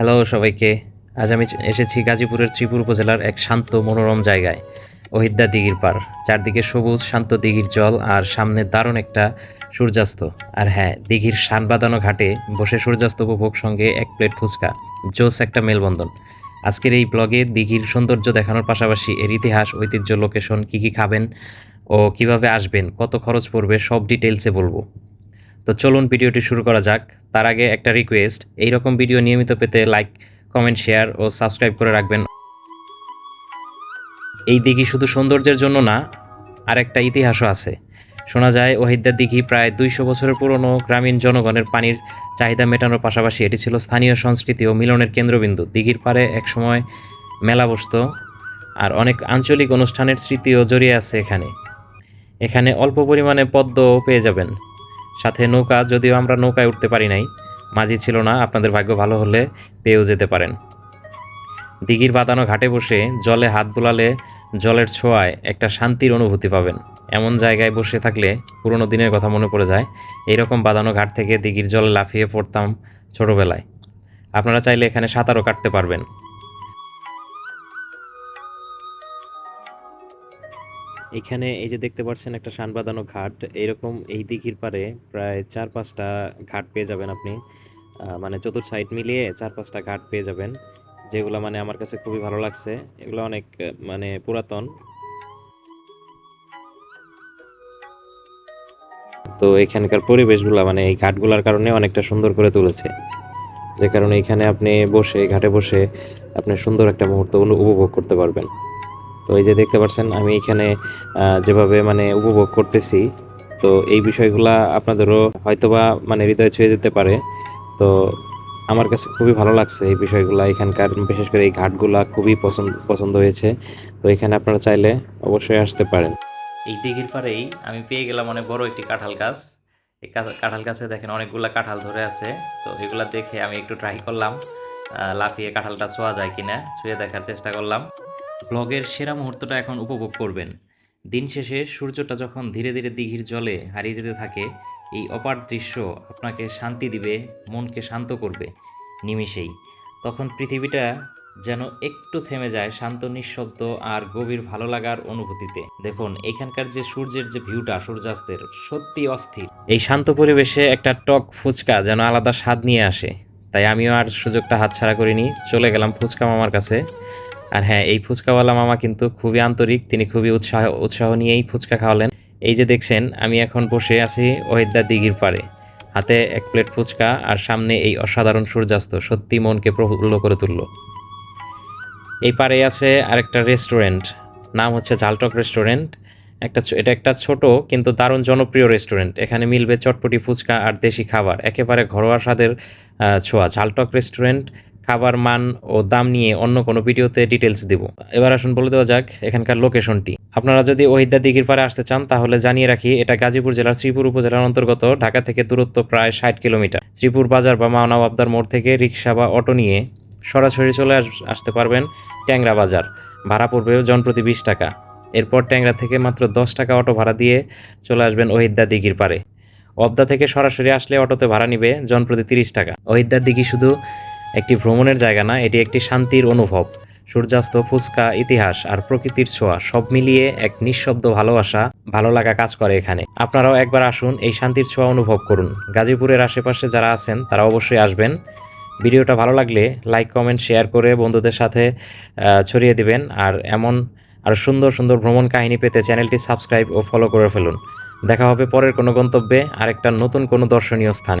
Hello সবাইকে। আজ আমি এসেছি গাজীপুরের শ্রীপুর উপজেলার এক শান্ত মনোরম জায়গায় ওহিদ্দা দিঘির পার। চারদিকে সবুজ, শান্ত দিঘির জল আর সামনে দারুণ একটা সূর্যাস্ত। আর হ্যাঁ দিঘির শান বাঁধানো ঘাটে বসে সূর্যাস্ত উপভোগ সঙ্গে এক প্লেট ফুচকা, জোস একটা মেলবন্ধন। আজকের এই ব্লগে দিঘির সৌন্দর্য দেখানোর পাশাপাশি এর ইতিহাস, ঐতিহ্য লোকেশন কী কী খাবেন ও কীভাবে আসবেন, কত খরচ পড়বে, সব ডিটেলসে বলব। তো চলুন ভিডিওটি শুরু করা যাক। তার আগে একটা রিকোয়েস্ট এই রকম ভিডিও নিয়মিত পেতে লাইক কমেন্ট শেয়ার ও সাবস্ক্রাইব করে রাখবেন। এই দিঘি শুধু সৌন্দর্যের জন্য না আর একটা ইতিহাসও আছে। শোনা যায় ওহিদ্দার দিঘি প্রায় দুইশো বছরের পুরনো গ্রামীণ জনগণের পানির চাহিদা মেটানোর পাশাপাশি এটি ছিল স্থানীয় সংস্কৃতি ও মিলনের কেন্দ্রবিন্দু। দিঘির পাড়ে একসময় মেলা বসত আর অনেক আঞ্চলিক অনুষ্ঠানের স্মৃতিও জড়িয়ে আছে এখানে। এখানে অল্প পরিমাণে পদ্মও পেয়ে যাবেন। সাথে নৌকা, যদিও আমরা নৌকায় উঠতে পারি নাই, মাঝি ছিল না, আপনাদের ভাগ্য ভালো হলে পেয়েও যেতে পারেন। দিঘির বাঁধানো ঘাটে বসে জলে হাত বুলালে জলের ছোঁয়ায় একটা শান্তির অনুভূতি পাবেন। এমন জায়গায় বসে থাকলে পুরনো দিনের কথা মনে পড়ে যায়। এইরকম বাঁধানো ঘাট থেকে দিঘির জলে লাফিয়ে পড়তাম ছোটোবেলায়। আপনারা চাইলে এখানে সাঁতারও কাটতে পারবেন। এখানে এই যে দেখতে পাচ্ছেন একটা শান বাঁধানো ঘাট, এরকম এই দিঘির পারে প্রায় চার পাঁচটা ঘাট পেয়ে যাবেন আপনি। মানে চতুর সাইড মিলিয়ে চার পাঁচটা ঘাট পেয়ে যাবেন, যেগুলো মানে আমার কাছে খুবই ভালো লাগছে। এগুলো অনেক মানে পুরাতন। তো এখানকার পরিবেশগুলো মানে এই ঘাটগুলোর কারণে অনেকটা সুন্দর করে তুলেছে। যে কারণে এখানে আপনি বসে, ঘাটে বসে আপনি সুন্দর একটা মুহূর্ত উপভোগ করতে পারবেন। তো এই যে দেখতে পাচ্ছেন, আমি এখানে যেভাবে মানে উপভোগ করতেছি, তো এই বিষয়গুলা আপনাদেরও হয়তোবা মানে হৃদয় ছুঁয়ে যেতে পারে। তো আমার কাছে খুবই ভালো লাগছে এই বিষয়গুলা, এখানকার, বিশেষ করে এই ঘাটগুলা খুবই পছন্দ পছন্দ হয়েছে। তো এখানে আপনারা চাইলে অবশ্যই আসতে পারেন। এই দিঘির পাড়েই আমি পেয়ে গেলাম অনেক বড় একটি কাঁঠাল গাছ। এই কাঁঠাল- গাছে দেখেন অনেকগুলা কাঁঠাল ধরে আছে। তো এগুলা দেখে আমি একটু ট্রাই করলাম লাফিয়ে কাঁঠালটা ছোঁয়া যায় কিনা, ছুঁয়ে দেখার চেষ্টা করলাম। ব্লগের সেরা মুহূর্তটা এখন উপভোগ করবেন। দিন শেষে সূর্যটা যখন ধীরে ধীরে দিঘির জলে হারিয়ে যেতে থাকে, এই অপার দৃশ্য আপনাকে শান্তি দিবে, মনকে শান্ত করবে নিমিষেই। তখন পৃথিবীটা যেন একটু থেমে যায় শান্ত, নিঃশব্দ আর গভীর ভালো লাগার অনুভূতিতে। দেখুন, এখানকার যে সূর্যের যে ভিউটা, সূর্যাস্তের সত্যি অস্থির। এই শান্ত পরিবেশে একটা টক ফুচকা যেন আলাদা স্বাদ নিয়ে আসে। তাই আমিও আর সুযোগটা হাতছাড়া করিনি, চলে গেলাম ফুচকা মামার কাছে। আর হ্যাঁ এই ফুচকাওয়ালা মামা কিন্তু খুবই আন্তরিক, তিনি খুবই উৎসাহ উৎসাহ নিয়েই ফুচকা খাওয়ালেন। এই যে দেখছেন, আমি এখন বসে আছি ওহিদ্দা দিঘির পাড়ে। হাতে এক প্লেট ফুচকা আর সামনে এই অসাধারণ সূর্যাস্ত সত্যি মনকে প্রফুল্ল করে তুলল। এই পাড়ে আছে আরেকটা রেস্টুরেন্ট, নাম হচ্ছে ঝালটক রেস্টুরেন্ট। একটা এটা একটা ছোট কিন্তু দারুণ জনপ্রিয় রেস্টুরেন্ট। এখানে মিলবে চটপটি ফুচকা আর দেশি খাবার, একেবারে ঘরোয়া স্বাদের ছোঁয়া। ঝালটক রেস্টুরেন্ট খাবার মান ও দাম নিয়ে অন্য কোনো ভিডিওতে ডিটেলস দেব। এবার আসুন বলে দেওয়া যাক এখানকার লোকেশনটি আপনারা যদি ওহিদ্দা দিঘির পাড়ে আসতে চান, তাহলে জানিয়ে রাখি, এটা গাজীপুর জেলার শ্রীপুর উপজেলার অন্তর্গত, ঢাকা থেকে দূরত্ব প্রায় ষাট কিলোমিটার। শ্রীপুর বাজার বা মাওনা আবদার মোড় থেকে রিক্সা বা অটো নিয়ে সরাসরি চলে আস- আসতে পারবেন ট্যাংরা বাজার। ভাড়া পড়বে জনপ্রতি বিশ টাকা। এরপর ট্যাংরা থেকে মাত্র দশ টাকা অটো ভাড়া দিয়ে চলে আসবেন ওহিদ্দা দিঘির পাড়ে অবদা থেকে সরাসরি আসলে অটোতে ভাড়া নিবে জনপ্রতি তিরিশ টাকা। ওহিদ্দার দিঘি শুধু একটি ভ্রমণের জায়গা না, এটি একটি শান্তির অনুভব। সূর্যাস্ত, ফুচকা, ইতিহাস আর প্রকৃতির ছোঁয়া, সব মিলিয়ে এক নিঃশব্দ ভালোবাসা, ভালো লাগা কাজ করে এখানে। আপনারাও একবার আসুন, এই শান্তির ছোঁয়া অনুভব করুন। গাজীপুরের আশেপাশে যারা আছেন, তারা অবশ্যই আসবেন। ভিডিওটা ভালো লাগলে লাইক, কমেন্ট, শেয়ার করে বন্ধুদের সাথে ছড়িয়ে দিবেন। আর এমন আর সুন্দর সুন্দর ভ্রমণ কাহিনী পেতে চ্যানেলটি সাবস্ক্রাইব ও ফলো করে ফেলুন। দেখা হবে পরের কোনো গন্তব্যে আরেকটা নতুন কোনো দর্শনীয় স্থান।